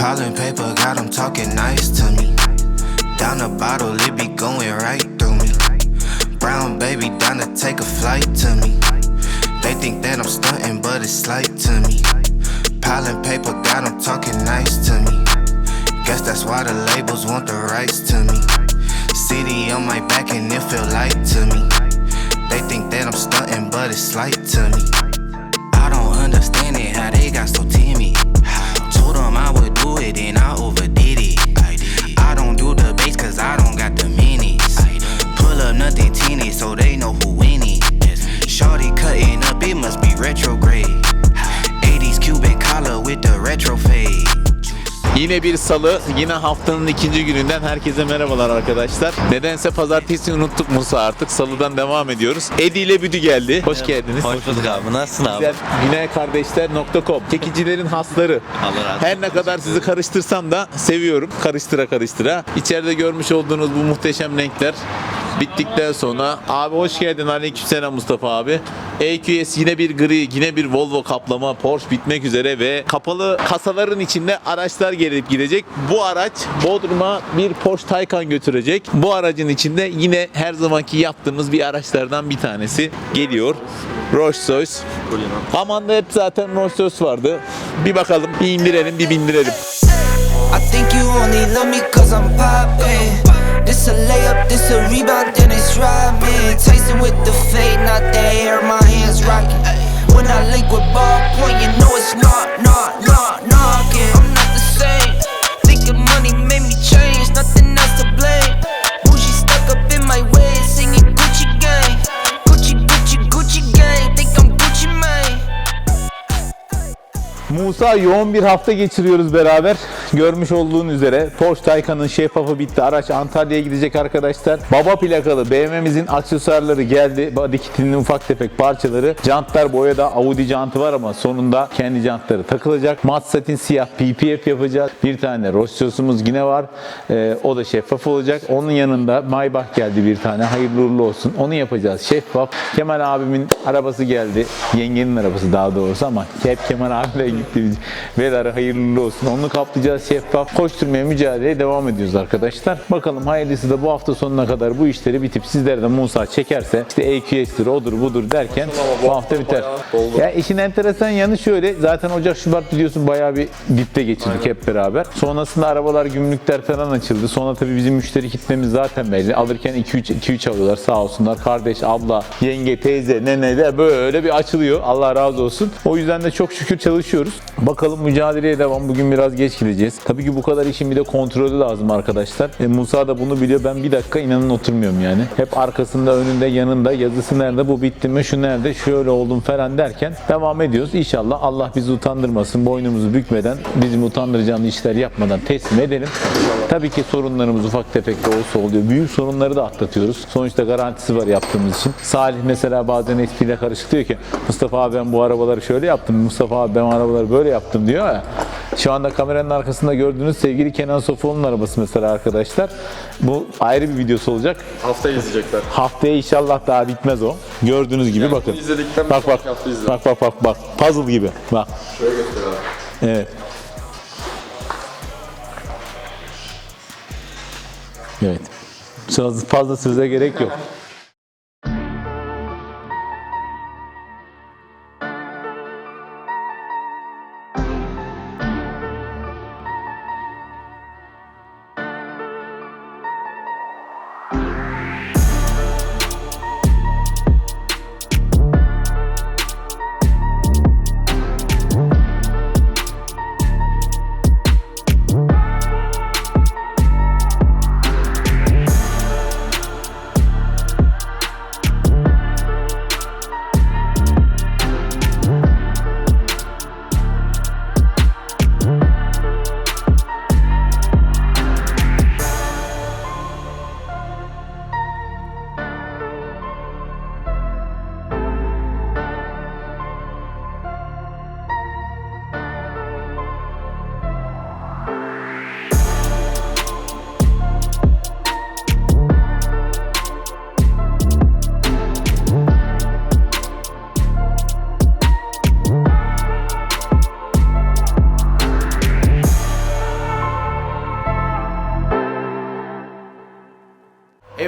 Piling paper, got them talking nice to me. Down the bottle, it be going right through me. Brown baby, down to take a flight to me. They think that I'm stunting, but it's slight to me. Piling paper, got them talking nice to me. Guess that's why the labels want the rights to me. City on my back and it feel light to me. They think that I'm stunting, but it's slight to me. I don't understand it, how they got so timid. Yine bir salı, yine haftanın ikinci gününden herkese merhabalar arkadaşlar. Nedense pazartesi unuttuk Musa artık. Salıdan devam ediyoruz. Edi ile Büdü geldi. Hoş geldiniz. Hoş bulduk abi. Nasılsın abi? Güzel. Güneykardeşler.com Çekicilerin hasları. Allah razı. Her ne kadar sizi karıştırsam da seviyorum. Karıştıra karıştıra. İçeride görmüş olduğunuz bu muhteşem renkler bittikten sonra abi hoş geldin aleykümselam Mustafa abi. EQS yine bir gri, yine bir Volvo kaplama, Porsche bitmek üzere ve kapalı kasaların içinde araçlar gelip gidecek. Bu araç Bodrum'a bir Porsche Taycan götürecek. Bu aracın içinde yine her zamanki yaptığımız bir araçlardan bir tanesi geliyor. Rolls-Royce. Amanda hep zaten Rolls-Royce vardı. Bir bakalım, bir indirelim, bir bindirelim. I think you only love me cause I'm poppin'. This a layup, this a rebound, then it's driving. Tyson with the fade, not the hair, my hands rocking. When I link with ball point, you know it's not, not, not, knocking. I'm not the same. Thinking money made me change, nothing else to blame. Bougie stuck up in my way, singing Gucci gang. Gucci, Gucci, Gucci gang. Think I'm Gucci Mane. Musa yoğun bir hafta geçiriyoruz beraber. Görmüş olduğun üzere Porsche Taycan'ın şeffafı bitti. Araç Antalya'ya gidecek arkadaşlar. Baba plakalı BMW'mizin aksesuarları geldi. Body kitinin ufak tefek parçaları. Jantlar boyada Audi jantı var ama sonunda kendi jantları takılacak. Mat satin siyah PPF yapacağız. Bir tane Rossios'umuz yine var. Ee, o da şeffaf olacak. Onun yanında Maybach geldi bir tane. Hayırlı uğurlu olsun. Onu yapacağız. Şeffaf. Kemal abimin arabası geldi. Yengenin arabası daha doğrusu ama hep Kemal abiyle gitti. Velar hayırlı olsun. Onu kaplayacağız şeffaf. Koşturmaya mücadeleye devam ediyoruz arkadaşlar. Bakalım hayırlısı da bu hafta sonuna kadar bu işleri bitip sizlere de Musa çekerse işte EQS'tir odur budur derken bu hafta biter. Ya işin enteresan yanı şöyle. Zaten Ocak Şubat biliyorsun bayağı bir dipte geçirdik hep beraber. Sonrasında arabalar gümrükler falan açıldı. Sonra tabii bizim müşteri kitlemiz zaten belli. Alırken 2-3 2-3 alıyorlar sağ olsunlar. Kardeş, abla, yenge, teyze, nene de böyle bir açılıyor. Allah razı olsun. O yüzden de çok şükür çalışıyoruz. Bakalım mücadeleye devam. Bugün biraz geç gideceğiz. Tabii ki bu kadar işin bir de kontrolü lazım arkadaşlar. E, Musa da bunu biliyor. Ben bir dakika inanın oturmuyorum yani. Hep arkasında, önünde, yanında yazısı nerede, bu bitti mi, şu nerede, şöyle oldum falan derken devam ediyoruz. İnşallah Allah bizi utandırmasın. Boynumuzu bükmeden, bizim utandıracağımız işler yapmadan teslim edelim. Tabii ki sorunlarımız ufak tefek de olsa oluyor. Büyük sorunları da atlatıyoruz. Sonuçta garantisi var yaptığımız için. Salih mesela bazen espriyle karışık diyor ki Mustafa abi ben bu arabaları şöyle yaptım. Mustafa abi ben arabaları böyle yaptım diyor ya. Şu anda kameranın arkasında gördüğünüz sevgili Kenan Sofuoğlu'nun arabası mesela arkadaşlar. Bu ayrı bir videosu olacak. Hafta izleyecekler. Haftaya inşallah daha bitmez o. Gördüğünüz gibi bakın. izledikten Bak bir bak. sonraki hafta izle. Bak bak bak bak. Puzzle gibi. Bak. Şöyle göster abi. Evet. Evet. Fazla söze gerek yok.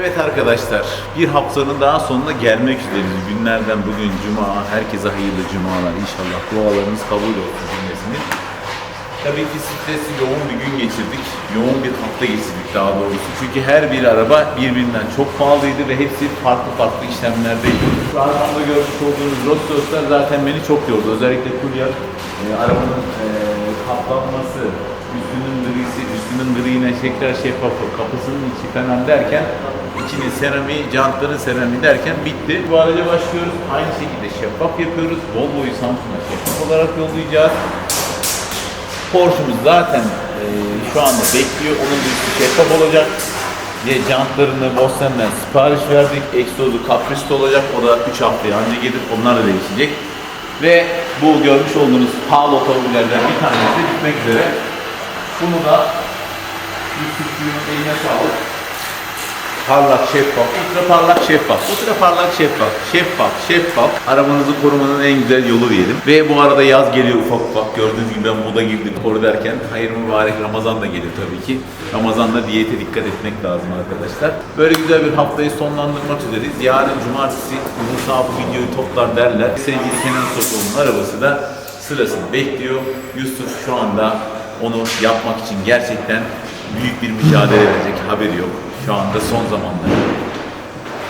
Arkadaşlar, bir haftanın daha sonuna gelmek üzereyiz. Günlerden bugün Cuma, herkese hayırlı Cumalar inşallah. Dualarımız kabul olsun cümlesinin. Tabii ki stresli yoğun bir gün geçirdik. Yoğun bir hafta geçirdik daha doğrusu. Çünkü her bir araba birbirinden çok pahalıydı ve hepsi farklı farklı işlemlerdeydi. Şu arkamda görmüş olduğunuz Rossos'lar zaten beni çok yordu. Özellikle Kulya e, arabanın e, kaplanması, üstünün grisi, üstünün griğine tekrar şeffaf kapısının içi falan derken içinin seramiği, jantların seramiği derken bitti. Bu araca başlıyoruz. Aynı şekilde şeffaf yapıyoruz. Volvo'yu Samsun'a şeffaf olarak yollayacağız. Porsche'umuz zaten e, şu anda bekliyor. Onun üstü şeffaf olacak. Ve jantlarını Boston'dan sipariş verdik. Egzozu Capristo olacak. O da 3 haftaya anca gelir. Onlar da değişecek. Ve bu görmüş olduğunuz pahalı otomobillerden bir tanesi bitmek üzere. Bunu da Yusuf'un eline sağlık. Parlak şeffaf, ultra parlak şeffaf, ultra parlak şeffaf, şeffaf, şeffaf. Arabanızı korumanın en güzel yolu diyelim. Ve bu arada yaz geliyor ufak ufak. Gördüğünüz gibi ben moda girdim koru derken. Hayır mübarek Ramazan da geliyor tabii ki. Ramazan'da diyete dikkat etmek lazım arkadaşlar. Böyle güzel bir haftayı sonlandırmak üzereyiz. Yarın cumartesi Musa bu videoyu toplar derler. Sevgili Kenan Sokoğlu'nun arabası da sırasını bekliyor. Yusuf şu anda onu yapmak için gerçekten büyük bir mücadele verecek haberi yok. Şu anda son zamanlar.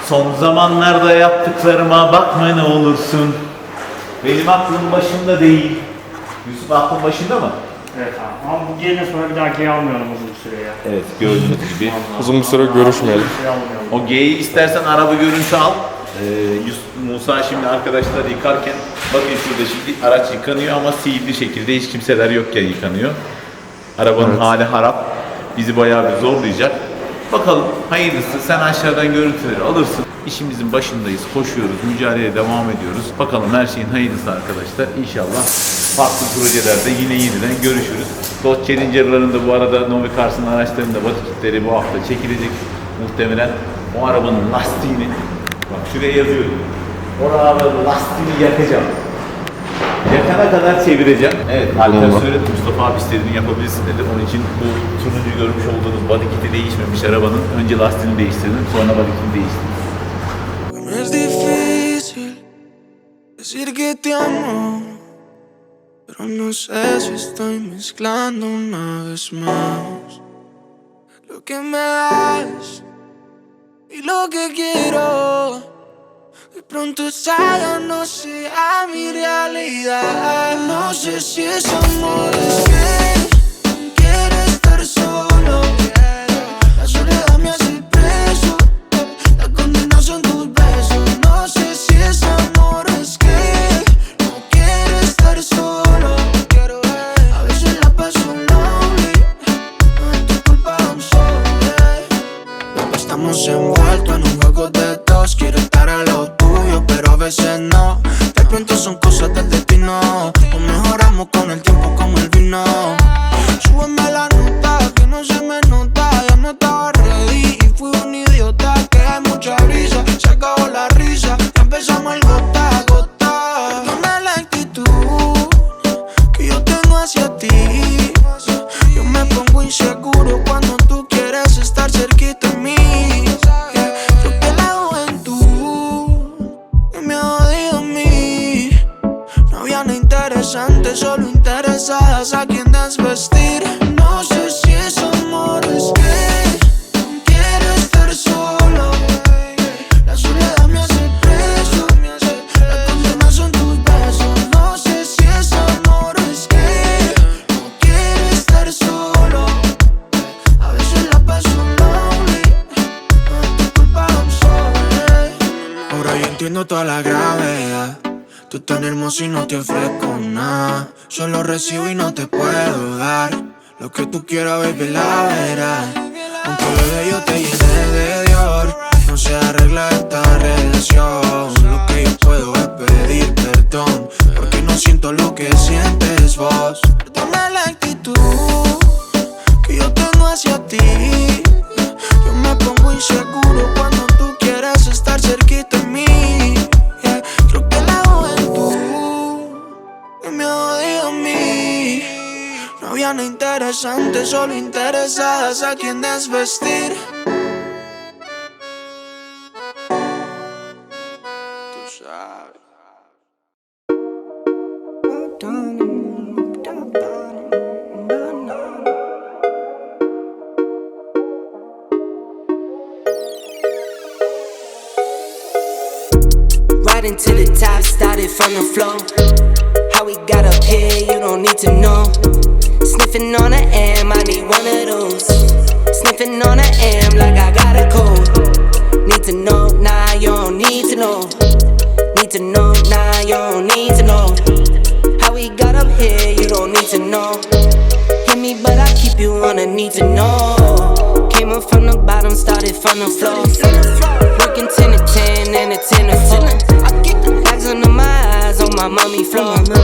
Son zamanlarda yaptıklarıma bakma ne olursun. Benim aklım başımda değil. Yusuf aklın başında mı? Evet abi. Ama bu gelene sonra bir daha geri almıyorum uzun bir süre ya. Evet gördüğünüz gibi. Uzun bir süre görüşmeyelim. Şey. O G'yi istersen araba görüntü al. Ee, Yus- Musa şimdi arkadaşlar yıkarken bakın şurada şimdi araç yıkanıyor ama sihirli şekilde hiç kimseler yokken yıkanıyor. Arabanın Evet. hali harap. Bizi bayağı bir zorlayacak. Bakalım hayırlısı sen aşağıdan görüntüleri alırsın. İşimizin başındayız, koşuyoruz, mücadeleye devam ediyoruz. Bakalım her şeyin hayırlısı arkadaşlar. İnşallah farklı projelerde yine yeniden görüşürüz. Dodge Challenger'ların bu arada Novi Cars'ın araçlarında batı bu hafta çekilecek muhtemelen. O arabanın lastiğini, bak şuraya yazıyorum. O arabanın lastiğini yakacağım. Yakana kadar çevireceğim. Evet, Alper Allah. söyledi. Mustafa abi istediğini yapabilirsin dedi. Onun için bu turuncu görmüş olduğunuz body kiti değişmemiş arabanın. Önce lastiğini değiştirdim, sonra body kitini değiştirdim. Es difícil decir que te amo, pero no sé si estoy mezclando una vez más lo que me das y lo que quiero. Pronto ya no sea mi realidad. No sé si es amor, es que y no te ofrezco nada. Solo recibo y no te puedo dar. Lo que tú quieras, baby, la verás. Aunque bebé yo te solo interesadas a quien desvestir. Tú the top, started from the floor. How we got up here, you don't need to know. Sniffing on the air Need one of those. Sniffing on an M like I got a cold. Need to know, nah, you don't need to know. Need to know, nah, you don't need to know. How we got up here, you don't need to know. Hit me, but I keep you on a need to know. Came up from the bottom, started from the floor. Working 10 to 10 and a 10 to 4. Bags under my eyes on my mommy floor.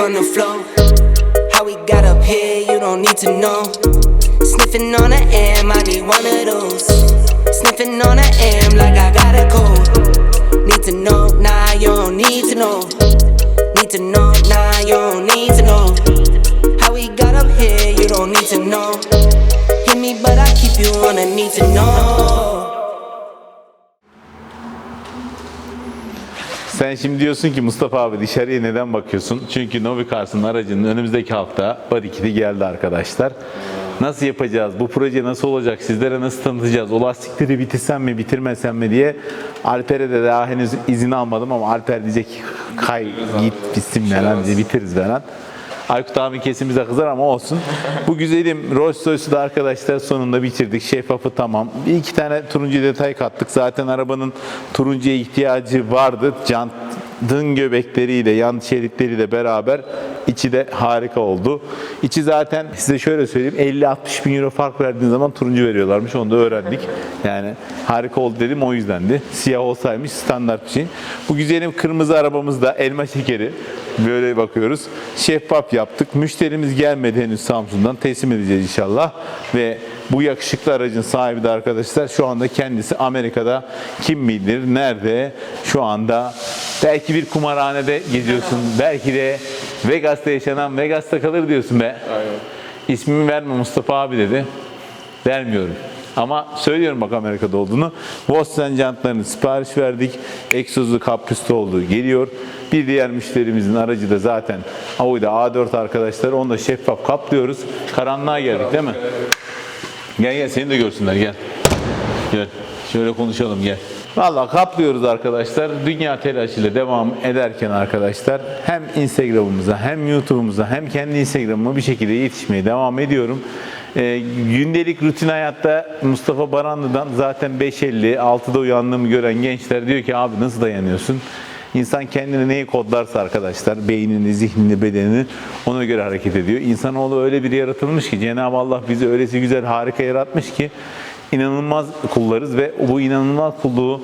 From the floor. How we got up here, you don't need to know. Sniffing on an M, I need one of those. Sniffing on an M like I got a cold. Need to know, nah, you don't need to know. Need to know, nah, you don't need to know. How we got up here, you don't need to know. Hit me, but I keep you on a need to know. Sen şimdi diyorsun ki Mustafa abi dışarıya neden bakıyorsun? Çünkü Novi Cars'ın aracının önümüzdeki hafta body geldi arkadaşlar. Nasıl yapacağız? Bu proje nasıl olacak? Sizlere nasıl tanıtacağız? O lastikleri bitirsem mi, bitirmesem mi diye Alper'e de daha henüz izin almadım ama Alper diyecek kay git bitsin falan diye bitiririz falan. Aykut abi kesin bize kızar ama olsun. Bu güzelim Rolls Royce'u da arkadaşlar sonunda bitirdik. Şeffafı tamam. Bir iki tane turuncu detay kattık. Zaten arabanın turuncuya ihtiyacı vardı. Jantın göbekleriyle, yan şeritleriyle beraber içi de harika oldu. İçi zaten size şöyle söyleyeyim 50-60 bin euro fark verdiğiniz zaman turuncu veriyorlarmış. Onu da öğrendik. Yani harika oldu dedim o yüzdendi. Siyah olsaymış standart bir şey. Bu güzelim kırmızı arabamız da elma şekeri. Böyle bakıyoruz. Şeffaf yaptık. Müşterimiz gelmedi henüz Samsun'dan. Teslim edeceğiz inşallah. Ve bu yakışıklı aracın sahibi de arkadaşlar şu anda kendisi Amerika'da kim bilir nerede şu anda belki bir kumarhanede geziyorsun. Belki de Vegas'ta yaşanan Vegas'ta kalır diyorsun be. Aynen. İsmimi verme Mustafa abi dedi. Vermiyorum. Ama söylüyorum bak Amerika'da olduğunu. Volkswagen jantlarını sipariş verdik. Egzozlu kapüstü olduğu geliyor. Bir diğer müşterimizin aracı da zaten Audi A4 arkadaşlar. Onu da şeffaf kaplıyoruz. Karanlığa geldik değil mi? Gel gel seni de görsünler gel. Gel. Şöyle konuşalım gel. Valla kaplıyoruz arkadaşlar. Dünya telaşıyla devam ederken arkadaşlar hem Instagram'ımıza hem YouTube'umuza hem kendi Instagram'ıma bir şekilde yetişmeye devam ediyorum. Ee, gündelik rutin hayatta Mustafa Baranlı'dan zaten 5.50 6'da uyandığımı gören gençler diyor ki abi nasıl dayanıyorsun? İnsan kendini neyi kodlarsa arkadaşlar, beynini, zihnini, bedenini ona göre hareket ediyor. İnsanoğlu öyle bir yaratılmış ki Cenab-ı Allah bizi öylesi güzel, harika yaratmış ki inanılmaz kullarız ve bu inanılmaz kulluğu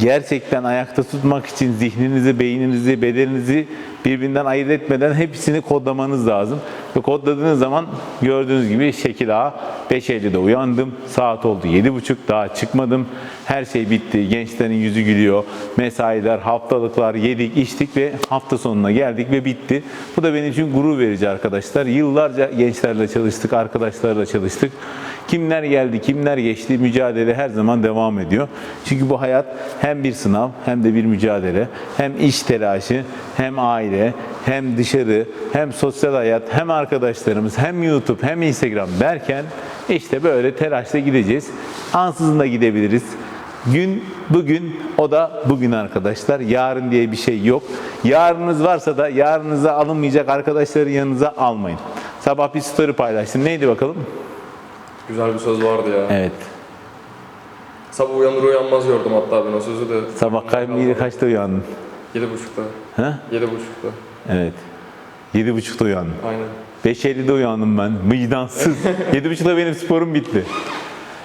gerçekten ayakta tutmak için zihninizi, beyninizi, bedeninizi birbirinden ayırt etmeden hepsini kodlamanız lazım. Ve kodladığınız zaman gördüğünüz gibi şekil A. 5.50'de uyandım. Saat oldu 7.30 daha çıkmadım. Her şey bitti. Gençlerin yüzü gülüyor. Mesailer, haftalıklar yedik, içtik ve hafta sonuna geldik ve bitti. Bu da benim için gurur verici arkadaşlar. Yıllarca gençlerle çalıştık, arkadaşlarla çalıştık. Kimler geldi, kimler geçti mücadele her zaman devam ediyor. Çünkü bu hayat hem bir sınav hem de bir mücadele. Hem iş telaşı, hem aile, hem dışarı, hem sosyal hayat, hem arkadaşlarımız, hem YouTube, hem Instagram derken işte böyle telaşla gideceğiz. Ansızın da gidebiliriz. Gün bugün, o da bugün arkadaşlar. Yarın diye bir şey yok. Yarınız varsa da yarınıza alınmayacak arkadaşları yanınıza almayın. Sabah bir story paylaştım. Neydi bakalım? Güzel bir söz vardı ya. Evet. Sabah uyanır uyanmaz gördüm hatta ben o sözü de. Sabah kaç, kaçta uyandın? Yedi buçukta. Ha? Yedi buçukta. Evet. Yedi buçukta uyandım. Aynen. 5.50'de uyandım ben. Vicdansız. Yedi buçukta benim sporum bitti.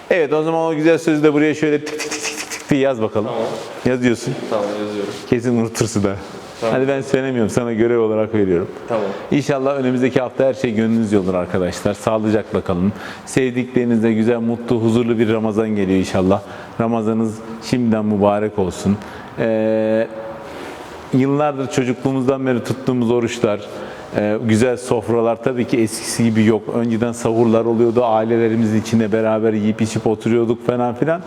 Evet o zaman o güzel sözü de buraya şöyle tık tık tık tık tık diye yaz bakalım. Tamam. Yazıyorsun. Tamam yazıyorum. Kesin unutursun da. Tamam. Hadi ben söylemiyorum. Sana görev olarak veriyorum. Tamam. İnşallah önümüzdeki hafta her şey gönlünüzce olur arkadaşlar. Sağlıcakla kalın. Sevdiklerinizle güzel, mutlu, huzurlu bir Ramazan geliyor inşallah. Ramazanınız şimdiden mübarek olsun. Ee, yıllardır çocukluğumuzdan beri tuttuğumuz oruçlar, Ee, güzel sofralar tabii ki eskisi gibi yok. Önceden sahurlar oluyordu. Ailelerimizin içinde beraber yiyip içip oturuyorduk falan filan.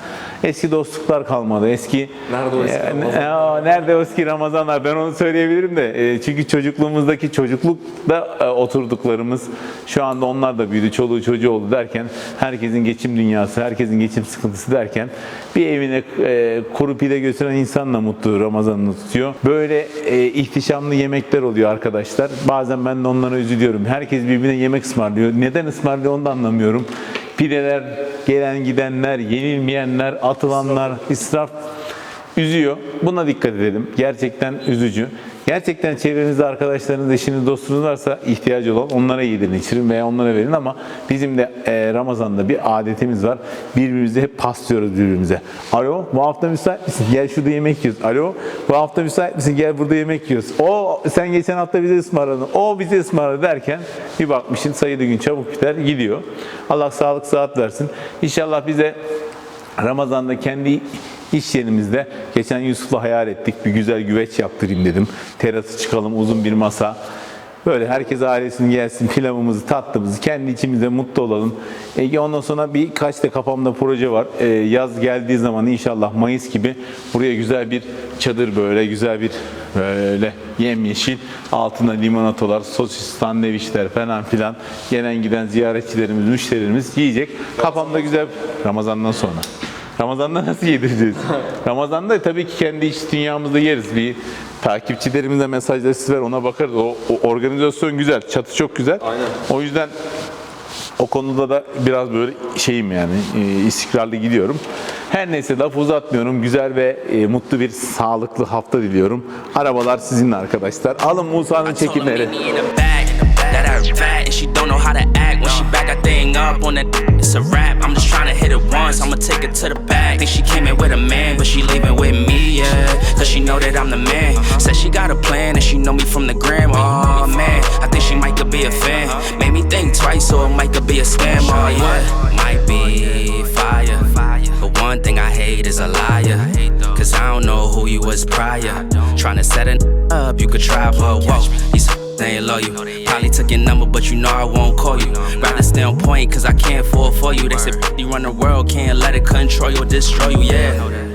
Eski dostluklar kalmadı. Eski Nerede o eski Ee, Ramazanlar? Aa, nerede o eski Ramazanlar? Ben onu söyleyebilirim de. E, çünkü çocukluğumuzdaki çocuklukta e, oturduklarımız şu anda onlar da büyüdü. Çoluğu çocuğu oldu derken herkesin geçim dünyası, herkesin geçim sıkıntısı derken bir evine e, kuru pide götüren insan da mutlu Ramazan'ını tutuyor. Böyle e, ihtişamlı yemekler oluyor arkadaşlar. Bazen ben de onlara üzülüyorum. Herkes birbirine yemek ısmarlıyor. Neden ısmarlıyor onu da anlamıyorum. Pideler, gelen gidenler, yenilmeyenler, atılanlar, israf üzüyor. Buna dikkat edelim. Gerçekten üzücü. Gerçekten çevrenizde arkadaşlarınız, eşiniz, dostunuz varsa ihtiyacı olan onlara yedirin, içirin veya onlara verin ama bizim de e, Ramazan'da bir adetimiz var. Birbirimize hep paslıyoruz birbirimize. Alo, bu hafta müsait misin? Gel şurada yemek yiyoruz. Alo, bu hafta müsait misin? Gel burada yemek yiyoruz. O sen geçen hafta bize ısmarladın. O bize ısmarladı derken bir bakmışsın sayılı gün çabuk biter gidiyor. Allah sağlık sıhhat versin. İnşallah bize Ramazan'da kendi iş yerimizde geçen Yusuf'la hayal ettik. Bir güzel güveç yaptırayım dedim. Terası çıkalım uzun bir masa. Böyle herkes ailesinin gelsin pilavımızı, tatlımızı kendi içimizde mutlu olalım. E, ondan sonra birkaç da kafamda proje var. E, yaz geldiği zaman inşallah Mayıs gibi buraya güzel bir çadır böyle güzel bir böyle yemyeşil altında limonatalar, sosis, sandviçler falan filan gelen giden ziyaretçilerimiz, müşterilerimiz yiyecek. Kafamda güzel Ramazan'dan sonra. Ramazan'da nasıl yedireceğiz? Ramazan'da tabii ki kendi iç dünyamızda yeriz. Bir takipçilerimize mesajlar siz ver ona bakarız. O, o organizasyon güzel, çatı çok güzel. Aynen. O yüzden o konuda da biraz böyle şeyim yani e, istikrarlı gidiyorum. Her neyse laf uzatmıyorum. Güzel ve e, mutlu bir sağlıklı hafta diliyorum. Arabalar sizinle arkadaşlar. Alın Musa'nın çekimleri. Thing up on that, it's a rap. I'm just trying to hit it once. I'ma take it to the back. Think she came in with a man, but she leaving with me, yeah. Cause she know that I'm the man. Said she got a plan and she know me from the gram. Oh man, I think she might could be a fan. Made me think twice, so it might could be a scam. Oh yeah, might be fire. But one thing I hate is a liar. Cause I don't know who you was prior. Trying to set it up, you could try, but whoa, these they ain't love you. Probably took your number, but you know I won't call you. Rather stay on point, cause I can't fall for you. They said you run the world, can't let it control you or destroy you, yeah.